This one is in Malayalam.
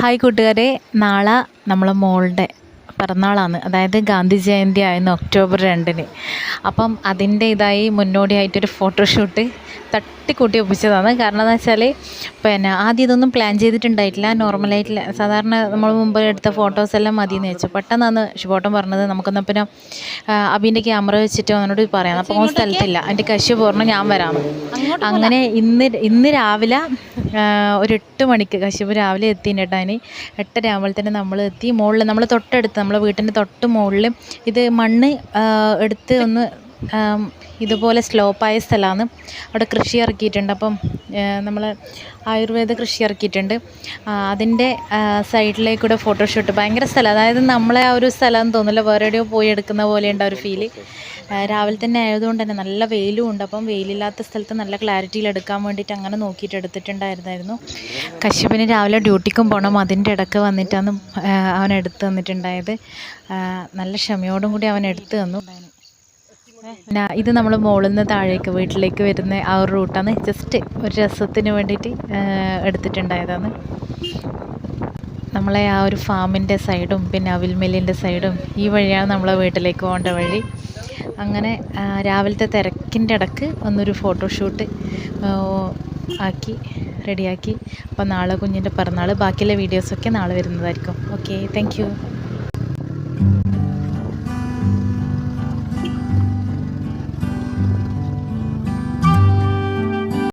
ഹായ് കൂട്ടുകാരെ. നാളെ നമ്മളെ മോളുടെ പിറന്നാളാണ്. അതായത് ഗാന്ധി ജയന്തി ആയിരുന്നു ഒക്ടോബർ രണ്ടിന്. അപ്പം അതിന്റെ ഇതായി മുന്നോടിയായിട്ടൊരു ഫോട്ടോഷൂട്ട് തട്ടിക്കൂട്ടി ഒപ്പിച്ചതാണ്. കാരണം എന്ന് വെച്ചാൽ പിന്നെ ആദ്യം ഇതൊന്നും പ്ലാൻ ചെയ്തിട്ടുണ്ടായിട്ടില്ല. നോർമലായിട്ടില്ല സാധാരണ നമ്മൾ മുമ്പ് എടുത്ത ഫോട്ടോസ് എല്ലാം മതി എന്ന് വെച്ചു പെട്ടെന്നാണ് ശുഭോട്ടം പറഞ്ഞത് നമുക്കൊന്നും പിന്നെ അബീന്റെ ക്യാമറ വെച്ചിട്ട് അവനോട് പറയാം. അപ്പോൾ സ്ഥലത്തില്ല. എന്റെ കശി പറഞ്ഞു ഞാൻ വരാം. അങ്ങനെ ഇന്ന് ഇന്ന് രാവിലെ ഒരു എട്ട് മണിക്ക് കശിപ്പ് രാവിലെ എത്തിയിന് കേട്ടോ അതിന്. എട്ടര ആകുമ്പോഴത്തേന് നമ്മൾ എത്തി. മുകളിൽ നമ്മൾ തൊട്ടടുത്ത് നമ്മളെ വീട്ടിന്റെ തൊട്ട് മുകളിൽ ഇത് മണ്ണ് എടുത്ത് ഒന്ന് ഇതുപോലെ സ്ലോപ്പായ സ്ഥലമാണ്. അവിടെ കൃഷി ഇറക്കിയിട്ടുണ്ട്. അപ്പം നമ്മൾ ആയുർവേദ കൃഷി ഇറക്കിയിട്ടുണ്ട്. അതിന്റെ സൈഡിലേക്കൂടെ ഫോട്ടോഷൂട്ട് ഭയങ്കര സ്ഥലം. അതായത് നമ്മളെ ആ ഒരു സ്ഥലം തോന്നില്ല വേറെ എവിടെയോ പോയി എടുക്കുന്ന പോലെ ഉണ്ട് ആ ഒരു ഫീൽ രാവിലെ തന്നെ ആയതുകൊണ്ട് തന്നെ നല്ല വെയിലും ഉണ്ട്. അപ്പം വെയിലില്ലാത്ത സ്ഥലത്ത് നല്ല ക്ലാരിറ്റിയിൽ എടുക്കാൻ വേണ്ടിയിട്ട് അങ്ങനെ നോക്കിയിട്ട് എടുത്തിട്ടുണ്ടായിരുന്നായിരുന്നു. കശ്യപിന് രാവിലെ ഡ്യൂട്ടിക്കും പോകണം അതിന്റെ ഇടയ്ക്ക് വന്നിട്ടാണ് അവൻ എടുത്തു തന്നിട്ടുണ്ടായത്. നല്ല ക്ഷമയോടും കൂടി അവൻ എടുത്തു തന്നു. ഇത് നമ്മൾ മുകളിൽ നിന്ന് താഴേക്ക് വീട്ടിലേക്ക് വരുന്ന ആ ഒരു റൂട്ടാണ്. ജസ്റ്റ് ഒരു രസത്തിന് വേണ്ടിയിട്ട് എടുത്തിട്ടുണ്ടായതാണ്. നമ്മളെ ആ ഒരു ഫാമിന്റെ സൈഡും പിന്നെ അവിൽമെല്ലിന്റെ സൈഡും ഈ വഴിയാണ് നമ്മളെ വീട്ടിലേക്ക് പോകേണ്ട വഴി. അങ്ങനെ രാവിലത്തെ തിരക്കിന്റെ ഇടയ്ക്ക് ഒന്നൊരു ഫോട്ടോഷൂട്ട് ആക്കി റെഡിയാക്കി. അപ്പോൾ നാളെ കുഞ്ഞിന്റെ പിറന്നാൾ ബാക്കിയുള്ള വീഡിയോസൊക്കെ നാളെ വരുന്നതായിരിക്കും. Okay thank